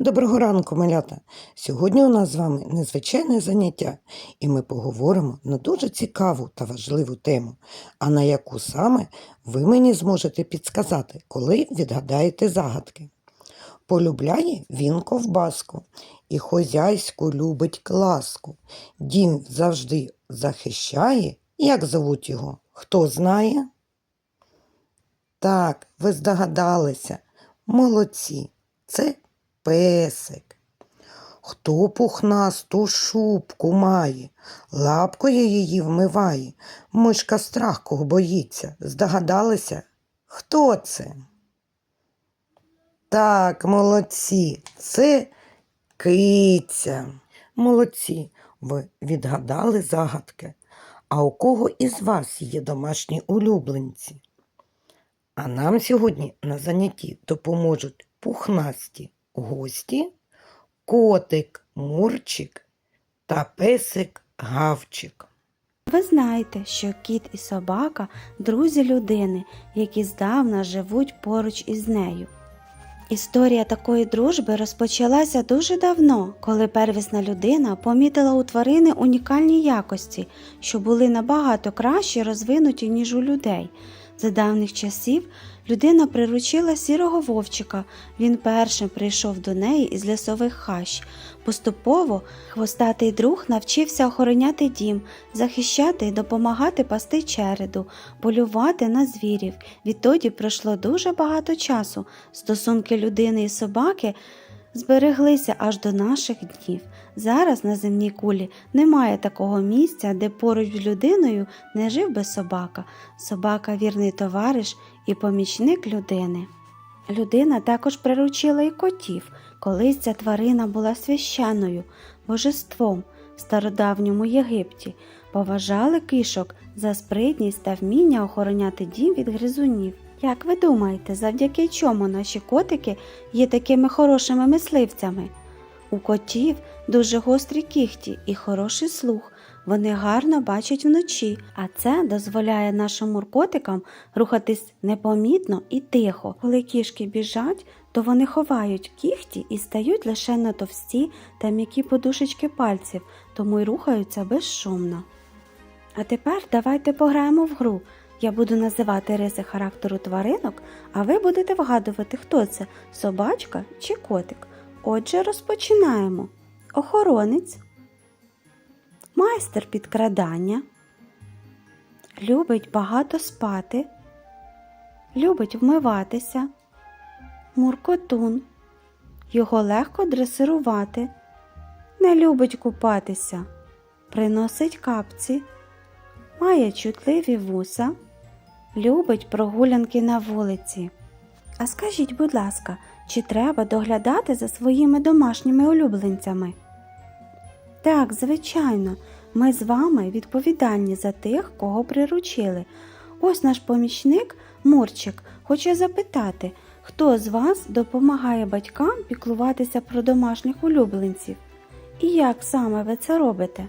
Доброго ранку, малята! Сьогодні у нас з вами незвичайне заняття, і ми поговоримо на дуже цікаву та важливу тему, а на яку саме ви мені зможете підсказати, коли відгадаєте загадки. Полюбляє він ковбаску і хозяйську любить класку. Дім завжди захищає. Як зовуть його? Хто знає? Так, ви здогадалися. Молодці. Це песик. Хто пухнасту шубку має, лапкою її вмиває, мишка страху боїться. Здогадалися? Хто це? Так, молодці, це киця. Молодці, ви відгадали загадки. А у кого із вас є домашні улюбленці? А нам сьогодні на занятті допоможуть пухнасті гості, котик Мурчик та песик Гавчик. Ви знаєте, що кіт і собака друзі людини, які здавна живуть поруч із нею. Історія такої дружби розпочалася дуже давно, коли первісна людина помітила у тварини унікальні якості, що були набагато краще розвинуті, ніж у людей. За давніх часів людина приручила сірого вовчика. Він першим прийшов до неї із лісових хащ. Поступово хвостатий друг навчився охороняти дім, захищати і допомагати пасти череду, полювати на звірів. Відтоді пройшло дуже багато часу. Стосунки людини і собаки збереглися аж до наших днів. Зараз на земній кулі немає такого місця, де поруч з людиною не жив би собака. Собака вірний товариш і помічник людини. Людина також приручила і котів. Колись ця тварина була священною, божеством в стародавньому Єгипті. Поважали кишок за спритність та вміння охороняти дім від гризунів. Як ви думаєте, завдяки чому наші котики є такими хорошими мисливцями? У котів дуже гострі кіхті і хороший слух. Вони гарно бачать вночі, а це дозволяє нашим муркотикам рухатись непомітно і тихо. Коли кішки біжать, то вони ховають кіхті і стають лише на товсті та м'які подушечки пальців, тому й рухаються безшумно. А тепер давайте пограємо в гру. Я буду називати риси характеру тваринок, а ви будете вгадувати, хто це собачка чи котик. Отже, розпочинаємо. Охоронець, майстер підкрадання, любить багато спати, любить вмиватися, муркотун, його легко дресирувати, не любить купатися, приносить капці, має чутливі вуса, любить прогулянки на вулиці. А скажіть, будь ласка, чи треба доглядати за своїми домашніми улюбленцями? Так, звичайно, ми з вами відповідальні за тих, кого приручили. Ось наш помічник Мурчик хоче запитати, хто з вас допомагає батькам піклуватися про домашніх улюбленців? І як саме ви це робите?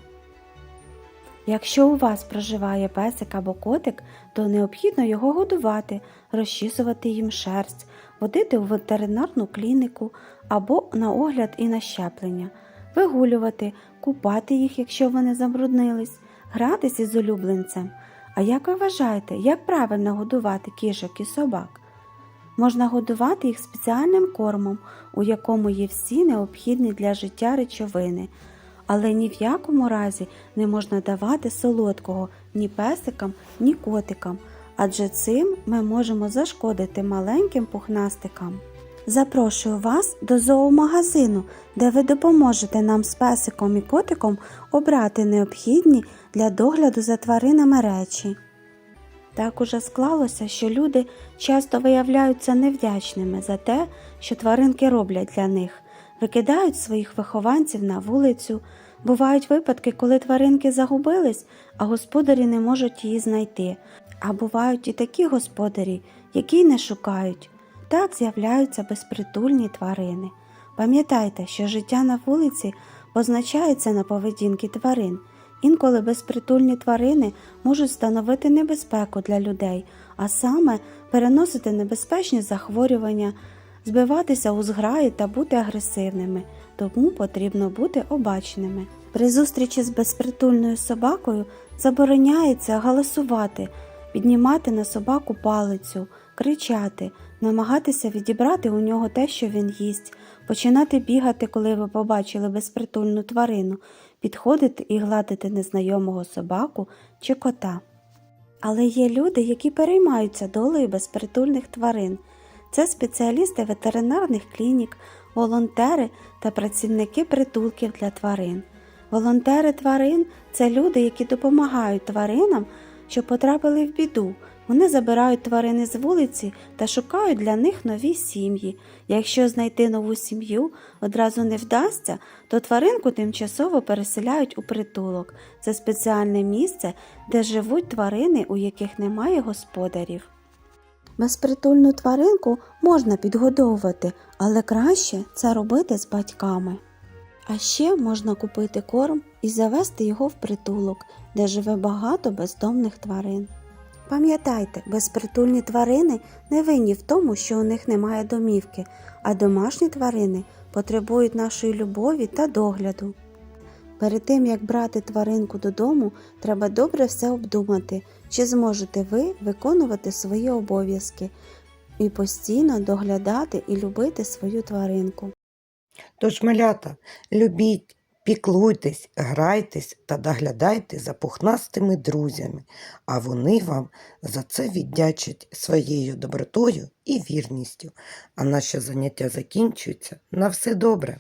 Якщо у вас проживає песик або котик, то необхідно його годувати, розчісувати їм шерсть, водити у ветеринарну клініку або на огляд і на щеплення, вигулювати, купати їх, якщо вони забруднились, гратися з улюбленцем. А як ви вважаєте, як правильно годувати кішок і собак? Можна годувати їх спеціальним кормом, у якому є всі необхідні для життя речовини, але ні в якому разі не можна давати солодкого ні песикам, ні котикам, адже цим ми можемо зашкодити маленьким пухнастикам. Запрошую вас до зоомагазину, де ви допоможете нам з песиком і котиком обрати необхідні для догляду за тваринами речі. Так уже склалося, що люди часто виявляються невдячними за те, що тваринки роблять для них, викидають своїх вихованців на вулицю. Бувають випадки, коли тваринки загубились, а господарі не можуть її знайти. А бувають і такі господарі, які не шукають. Так з'являються безпритульні тварини. Пам'ятайте, що життя на вулиці позначається на поведінки тварин. Інколи безпритульні тварини можуть становити небезпеку для людей, а саме переносити небезпечні захворювання, збиватися у зграї та бути агресивними, тому потрібно бути обачними. При зустрічі з безпритульною собакою забороняється галасувати, піднімати на собаку палицю, кричати, намагатися відібрати у нього те, що він їсть, починати бігати, коли ви побачили безпритульну тварину, підходити і гладити незнайомого собаку чи кота. Але є люди, які переймаються долею безпритульних тварин. Це спеціалісти ветеринарних клінік, волонтери та працівники притулків для тварин. Волонтери тварин це люди, які допомагають тваринам, що потрапили в біду. Вони забирають тварини з вулиці та шукають для них нові сім'ї. Якщо знайти нову сім'ю одразу не вдасться, то тваринку тимчасово переселяють у притулок. Це спеціальне місце, де живуть тварини, у яких немає господарів. Безпритульну тваринку можна підгодовувати, але краще це робити з батьками. А ще можна купити корм і завести його в притулок, де живе багато бездомних тварин. Пам'ятайте, безпритульні тварини не винні в тому, що у них немає домівки, а домашні тварини потребують нашої любові та догляду. Перед тим як брати тваринку додому, треба добре все обдумати, чи зможете ви виконувати свої обов'язки і постійно доглядати і любити свою тваринку. Тож, малята, любіть, піклуйтесь, грайтесь та доглядайте за пухнастими друзями, а вони вам за це віддячать своєю добротою і вірністю. А наше заняття закінчується. На все добре!